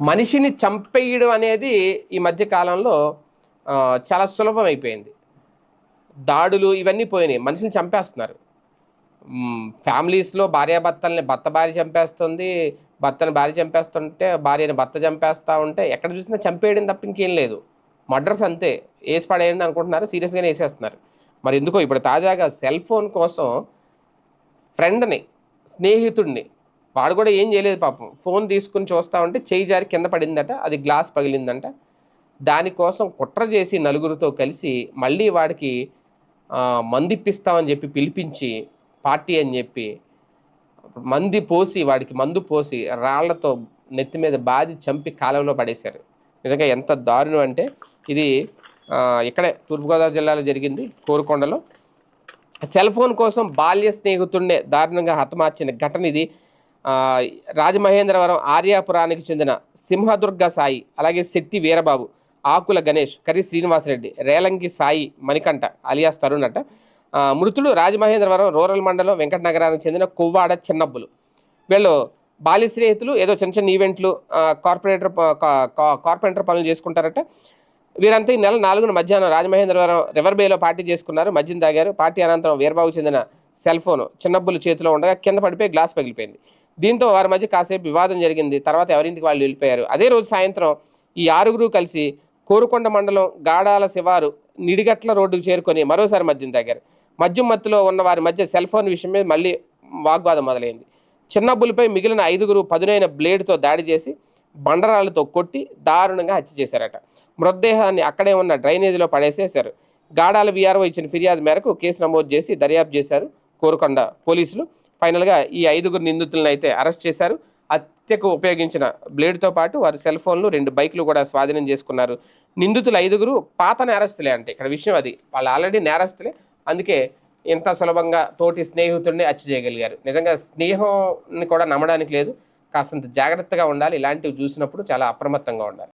మనిషిని చంపేయడం అనేది ఈ మధ్య కాలంలో చాలా సులభం అయిపోయింది దాడులు ఇవన్నీ పోయినాయి. మనిషిని చంపేస్తున్నారు. ఫ్యామిలీస్లో భార్యాభర్తల్ని భర్త భార్య చంపేస్తుంది భర్తను భార్య చంపేస్తుంటే భార్యని భర్త చంపేస్తూ ఉంటే ఎక్కడ చూసినా చంపేయడం తప్ప ఇంకేం లేదు. మర్డర్స్ అంతే. వేసి పడేయండి అనుకుంటున్నారు. సీరియస్గానే వేసేస్తున్నారు. మరి ఎందుకో ఇప్పుడు తాజాగా సెల్ ఫోన్ కోసం ఫ్రెండ్ని స్నేహితుడిని వాడు కూడా ఏం చేయలేదు పాపం. ఫోన్ తీసుకుని చూస్తా ఉంటే చేయి జారి కింద పడిందట అది గ్లాస్ పగిలిందంట. దానికోసం కుట్ర చేసి నలుగురితో కలిసి మళ్ళీ వాడికి మందిప్పిస్తామని మందు ఇప్పిస్తామని చెప్పి పిలిపించి పార్టీ అని చెప్పి మంది పోసి వాడికి మందు పోసి రాళ్ళతో నెత్తి మీద బాది చంపి కాలంలో పడేశారు. నిజంగా ఎంత దారుణం అంటే ఇది ఇక్కడే తూర్పుగోదావరి జిల్లాలో జరిగింది కోరుకొండలో. సెల్ ఫోన్ కోసం బాల్య స్నేహితుడినే దారుణంగా హతమార్చిన ఘటన ఇది. రాజమహేంద్రవరం ఆర్యాపురానికి చెందిన సింహదుర్గ సాయి అలాగే శెట్టి వీరబాబు ఆకుల గణేష్ కరి శ్రీనివాసరెడ్డి రేలంగి సాయి మణికంఠ అలియాస్ తరుణ్ అట. మృతులు రాజమహేంద్రవరం రూరల్ మండలం వెంకట నగరానికి చెందిన కొవ్వాడ చిన్నబ్బులు. వీళ్ళు బాల్య స్నేహితులు ఏదో చిన్న చిన్న ఈవెంట్లు కార్పొరేటర్ కార్పొరేటర్ పనులు చేసుకుంటారట. వీరంతా ఈ నెల నాలుగున మధ్యాహ్నం రాజమహేంద్రవరం రివర్ బేలో పార్టీ చేసుకున్నారు మద్యం తాగారు. పార్టీ అనంతరం వీరబాబు చెందిన సెల్ ఫోన్ చిన్నబ్బులు చేతిలో ఉండగా కింద పడిపోయి గ్లాస్ పగిలిపోయింది. దీంతో వారి మధ్య కాసేపు వివాదం జరిగింది. తర్వాత ఎవరింటికి వాళ్ళు వెళ్ళిపోయారు. అదే రోజు సాయంత్రం ఈ ఆరుగురు కలిసి కోరుకొండ మండలం గాడాల శివారు నిడిగట్ల రోడ్డుకు చేరుకొని మరోసారి మద్యం తాగారు. మద్యం మత్తులో ఉన్న వారి మధ్య సెల్ ఫోన్ విషయమే మళ్ళీ వాగ్వాదం మొదలైంది. చిన్నబ్బులపై మిగిలిన ఐదుగురు పదునైన బ్లేడ్తో దాడి చేసి బండరాళ్ళతో కొట్టి దారుణంగా హత్య చేశారట. మృతదేహాన్ని అక్కడే ఉన్న డ్రైనేజీలో పడేసేశారు. గాడాల వీఆర్ఓ ఇచ్చిన ఫిర్యాదు మేరకు కేసు నమోదు చేసి దర్యాప్తు చేశారు కోరుకొండ పోలీసులు. ఫైనల్గా ఈ ఐదుగురు నిందితులను అయితే అరెస్ట్ చేశారు. హత్యకు ఉపయోగించిన బ్లేడ్తో పాటు వారి సెల్ ఫోన్లు రెండు బైకులు కూడా స్వాధీనం చేసుకున్నారు. నిందితులు ఐదుగురు పాత నేరస్తులే అంటే ఇక్కడ విషయం అది. వాళ్ళు ఆల్రెడీ నేరస్తులే. అందుకే ఇంత సులభంగా తోటి స్నేహితుడిని హత్య చేయగలిగారు. నిజంగా స్నేహంని కూడా నమ్మడానికి లేదు. కాస్తంత జాగ్రత్తగా ఉండాలి. ఇలాంటివి చూసినప్పుడు చాలా అప్రమత్తంగా ఉండాలి.